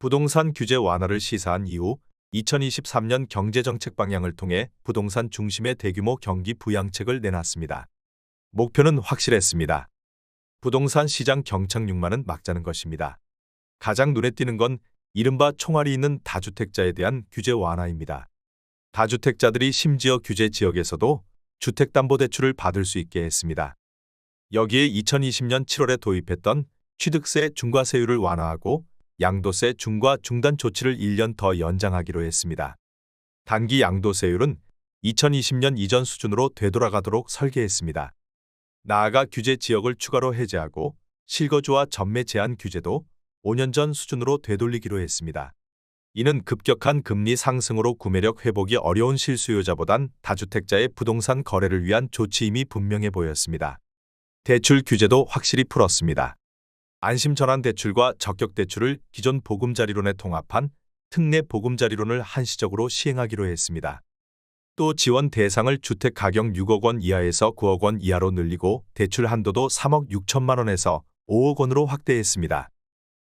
부동산 규제 완화를 시사한 이후 2023년 경제정책 방향을 통해 부동산 중심의 대규모 경기 부양책을 내놨습니다. 목표는 확실했습니다. 부동산 시장 경착륙만은 막자는 것입니다. 가장 눈에 띄는 건 이른바 총알이 있는 다주택자에 대한 규제 완화입니다. 다주택자들이 심지어 규제 지역에서도 주택담보대출을 받을 수 있게 했습니다. 여기에 2020년 7월에 도입했던 취득세 중과세율을 완화하고 양도세 중과 중단 조치를 1년 더 연장하기로 했습니다. 단기 양도세율은 2020년 이전 수준으로 되돌아가도록 설계했습니다. 나아가 규제 지역을 추가로 해제하고 실거주와 전매 제한 규제도 5년 전 수준으로 되돌리기로 했습니다. 이는 급격한 금리 상승으로 구매력 회복이 어려운 실수요자보단 다주택자의 부동산 거래를 위한 조치임이 분명해 보였습니다. 대출 규제도 확실히 풀었습니다. 안심전환 대출과 적격 대출을 기존 보금자리론에 통합한 특례 보금자리론을 한시적으로 시행하기로 했습니다. 또 지원 대상을 주택 가격 6억 원 이하에서 9억 원 이하로 늘리고 대출 한도도 3억 6천만 원에서 5억 원으로 확대했습니다.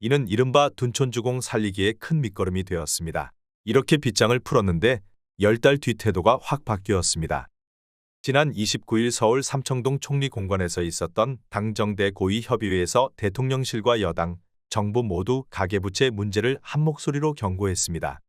이는 이른바 둔촌주공 살리기에 큰 밑거름이 되었습니다. 이렇게 빗장을 풀었는데 10달 뒤 태도가 확 바뀌었습니다. 지난 29일 서울 삼청동 총리 공관에서 있었던 당정대 고위협의회에서 대통령실과 여당, 정부 모두 가계부채 문제를 한 목소리로 경고했습니다.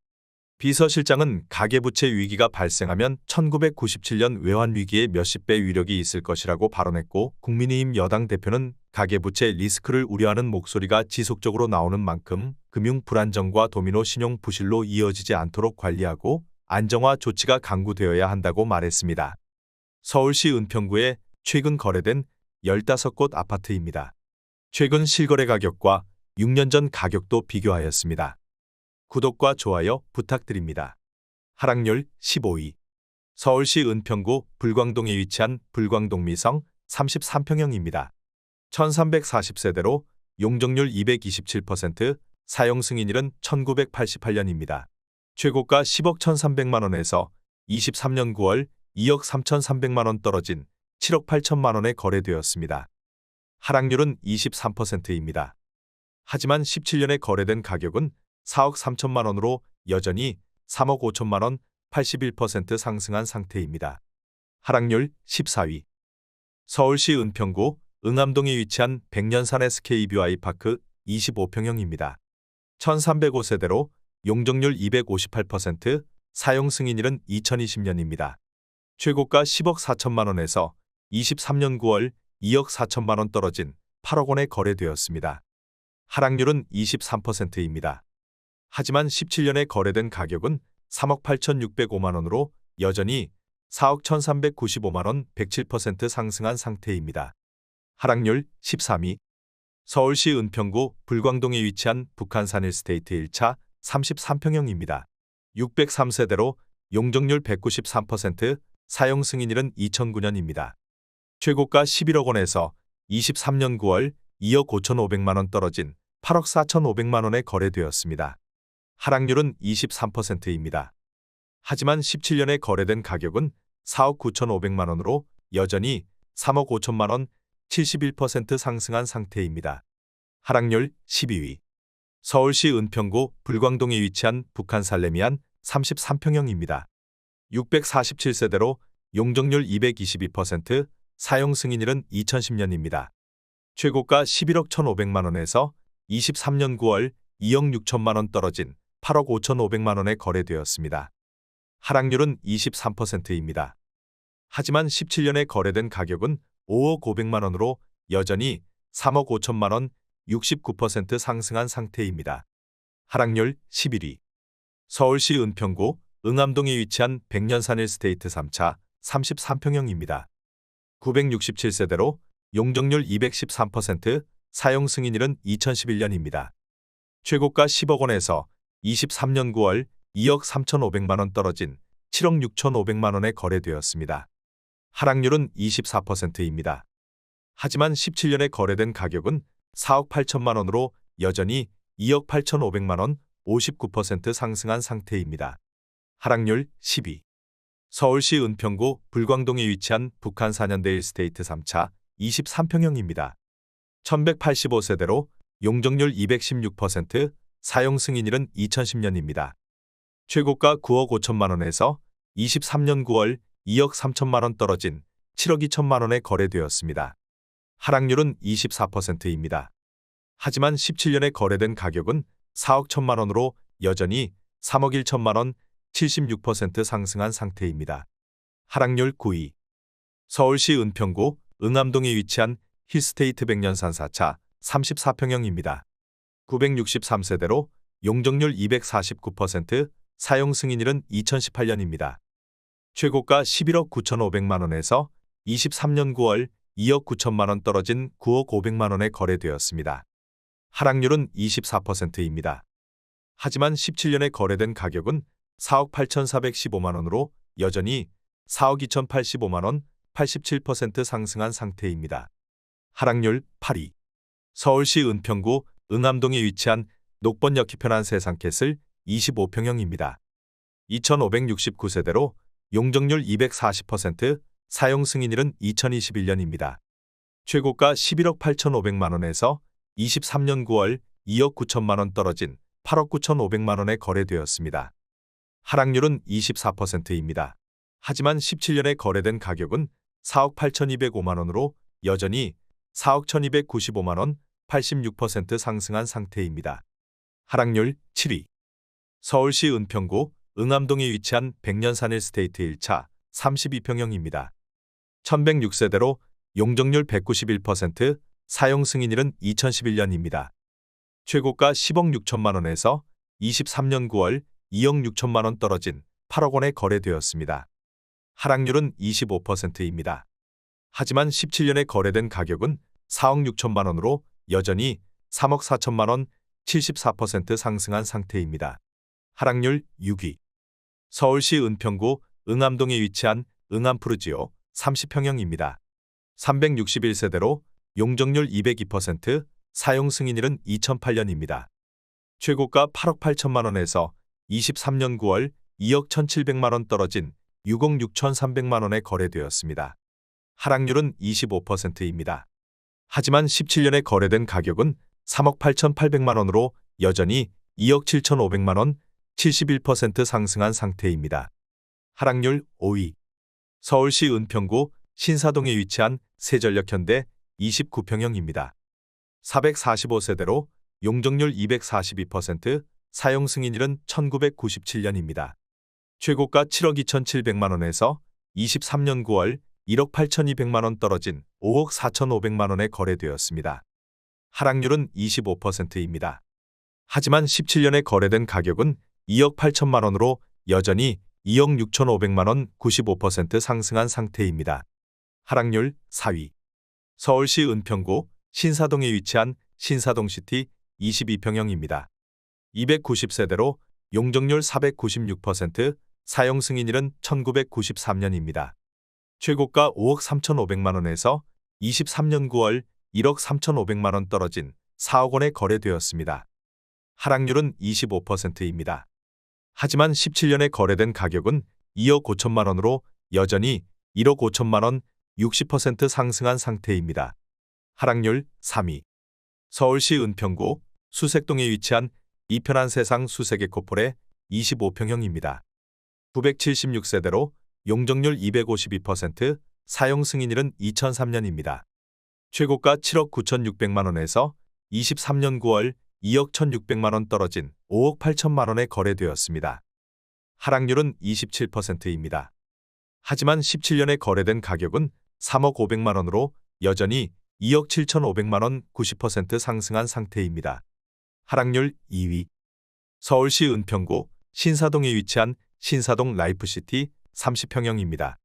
비서실장은 가계부채 위기가 발생하면 1997년 외환위기의 몇십 배 위력이 있을 것이라고 발언했고 국민의힘 여당 대표는 가계부채 리스크를 우려하는 목소리가 지속적으로 나오는 만큼 금융 불안정과 도미노 신용 부실로 이어지지 않도록 관리하고 안정화 조치가 강구되어야 한다고 말했습니다. 서울시 은평구에 최근 거래된 15곳 아파트입니다. 최근 실거래 가격과 6년 전 가격도 비교하였습니다. 구독과 좋아요 부탁드립니다. 하락률 15위 서울시 은평구 불광동에 위치한 불광동 미성 33평형입니다. 1340세대로 용적률 227%, 사용 승인일은 1988년입니다. 최고가 10억 1300만원에서 23년 9월 2억 3,300만 원 떨어진 7억 8천만 원에 거래되었습니다. 하락률은 23%입니다. 하지만 17년에 거래된 가격은 4억 3천만 원으로 여전히 3억 5천만 원 81% 상승한 상태입니다. 하락률 14위 서울시 은평구 응암동에 위치한 백년산 SKBY 파크 25평형입니다. 1305세대로 용적률 258%, 사용 승인일은 2020년입니다. 최고가 10억 4천만 원에서 23년 9월 2억 4천만 원 떨어진 8억 원에 거래되었습니다. 하락률은 23%입니다. 하지만 17년에 거래된 가격은 3억 8,605만 원으로 여전히 4억 1,395만 원 107% 상승한 상태입니다. 하락률 13위 서울시 은평구 불광동에 위치한 북한산 일스테이트 1차 33평형입니다. 603세대로 용적률 193%, 사용 승인일은 2009년입니다. 최고가 11억 원에서 23년 9월 2억 5,500만 원 떨어진 8억 4,500만 원에 거래되었습니다. 하락률은 23%입니다. 하지만 17년에 거래된 가격은 4억 9,500만 원으로 여전히 3억 5천만 원 71% 상승한 상태입니다. 하락률 12위 서울시 은평구 불광동에 위치한 북한 살레미안 33평형입니다. 647세대로 용적률 222%, 사용 승인일은 2010년입니다. 최고가 11억 1,500만 원에서 23년 9월 2억 6천만 원 떨어진 8억 5,500만 원에 거래되었습니다. 하락률은 23%입니다. 하지만 17년에 거래된 가격은 5억 500만 원으로 여전히 3억 5천만 원 69% 상승한 상태입니다. 하락률 11위 서울시 은평구 응암동에 위치한 백년산 일스테이트 3차 33평형입니다. 967세대로 용적률 213%, 사용 승인일은 2011년입니다. 최고가 10억 원에서 23년 9월 2억 3,500만 원 떨어진 7억 6,500만 원에 거래되었습니다. 하락률은 24%입니다. 하지만 17년에 거래된 가격은 4억 8천만 원으로 여전히 2억 8,500만 원 59% 상승한 상태입니다. 하락률 12. 서울시 은평구 불광동에 위치한 북한 4년대 일스테이트 3차 23평형입니다. 1185세대로 용적률 216%, 사용 승인일은 2010년입니다. 최고가 9억 5천만 원에서 23년 9월 2억 3천만 원 떨어진 7억 2천만 원에 거래되었습니다. 하락률은 24%입니다. 하지만 17년에 거래된 가격은 4억 1천만 원으로 여전히 3억 1천만 원 76% 상승한 상태입니다. 하락률 9위 서울시 은평구 응암동에 위치한 힐스테이트 백년산 4차 34평형입니다. 963세대로 용적률 249%, 사용 승인일은 2018년입니다. 최고가 11억 9,500만 원에서 23년 9월 2억 9천만 원 떨어진 9억 500만 원에 거래되었습니다. 하락률은 24%입니다. 하지만 17년에 거래된 가격은 4억 8,415만 원으로 여전히 4억 2,085만 원 87% 상승한 상태입니다. 하락률 8위 서울시 은평구 응암동에 위치한 녹번역 기 편한 세상캐슬 25평형입니다. 2,569세대로 용적률 240%, 사용 승인일은 2021년입니다. 최고가 11억 8,500만 원에서 23년 9월 2억 9천만 원 떨어진 8억 9,500만 원에 거래되었습니다. 하락률은 24%입니다. 하지만 17년에 거래된 가격은 4억 8,205만 원으로 여전히 4억 1,295만 원 86% 상승한 상태입니다. 하락률 7위 서울시 은평구 응암동에 위치한 백년산 일스테이트 1차 32평형입니다. 1106세대로 용적률 191%, 사용 승인일은 2011년입니다. 최고가 10억 6천만 원에서 23년 9월 2억 6천만 원 떨어진 8억 원에 거래되었습니다. 하락률은 25%입니다. 하지만 17년에 거래된 가격은 4억 6천만 원으로 여전히 3억 4천만 원 74% 상승한 상태입니다. 하락률 6위 서울시 은평구 응암동에 위치한 응암푸르지오 30평형입니다. 361세대로 용적률 202%, 사용 승인일은 2008년입니다. 최고가 8억 8천만 원에서 23년 9월 2억 1,700만 원 떨어진 6억 6천3백만 원에 거래되었습니다. 하락률은 25%입니다. 하지만 17년에 거래된 가격은 3억 8,800만 원으로 여전히 2억 7,500만 원 71% 상승한 상태입니다. 하락률 5위 서울시 은평구 신사동에 위치한 세전력 현대 29평형입니다. 445세대로 용적률 242%, 사용 승인일은 1997년입니다. 최고가 7억 2,700만 원에서 23년 9월 1억 8,200만 원 떨어진 5억 4,500만 원에 거래되었습니다. 하락률은 25%입니다. 하지만 17년에 거래된 가격은 2억 8천만 원으로 여전히 2억 6천5백만 원 95% 상승한 상태입니다. 하락률 4위 서울시 은평구 신사동에 위치한 신사동시티 22평형입니다. 290세대로 용적률 496%, 사용 승인일은 1993년입니다. 최고가 5억 3,500만 원에서 23년 9월 1억 3,500만 원 떨어진 4억 원에 거래되었습니다. 하락률은 25%입니다. 하지만 17년에 거래된 가격은 2억 5천만 원으로 여전히 1억 5천만 원 60% 상승한 상태입니다. 하락률 3위 서울시 은평구 수색동에 위치한 이편한 세상 수색의 코폴의 25평형입니다. 976세대로 용적률 252%, 사용 승인일은 2003년입니다. 최고가 7억 9,600만 원에서 23년 9월 2억 1,600만 원 떨어진 5억 8천만 원에 거래되었습니다. 하락률은 27%입니다. 하지만 17년에 거래된 가격은 3억 500만 원으로 여전히 2억 7,500만 원 90% 상승한 상태입니다. 하락률 2위 서울시 은평구 신사동에 위치한 신사동 라이프시티 30평형입니다.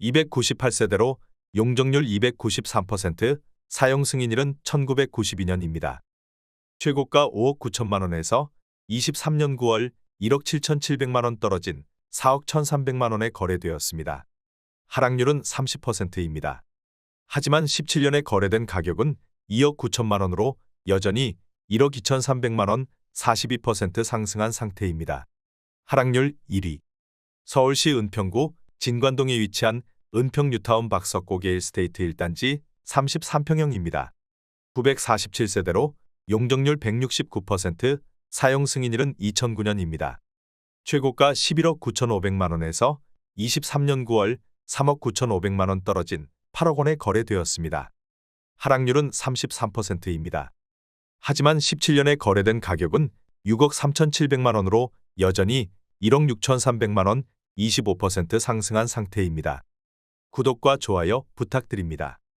298세대로 용적률 293%, 사용 승인일은 1992년입니다. 최고가 5억 9천만 원에서 23년 9월 1억 7천7백만 원 떨어진 4억 1,300만 원에 거래되었습니다. 하락률은 30%입니다. 하지만 17년에 거래된 가격은 2억 9천만 원으로 여전히 1억 2천3백만 원 42% 상승한 상태입니다. 하락률 1위 서울시 은평구 진관동에 위치한 은평 뉴타운 박석고개 일스테이트 1단지 33평형입니다. 947세대로 용적률 169%, 사용 승인일은 2009년입니다. 최고가 11억 9,500만 원에서 23년 9월 3억 9,500만 원 떨어진 8억 원에 거래되었습니다. 하락률은 33%입니다. 하지만 17년에 거래된 가격은 6억 3,700만 원으로 여전히 1억 6,300만 원 25% 상승한 상태입니다. 구독과 좋아요 부탁드립니다.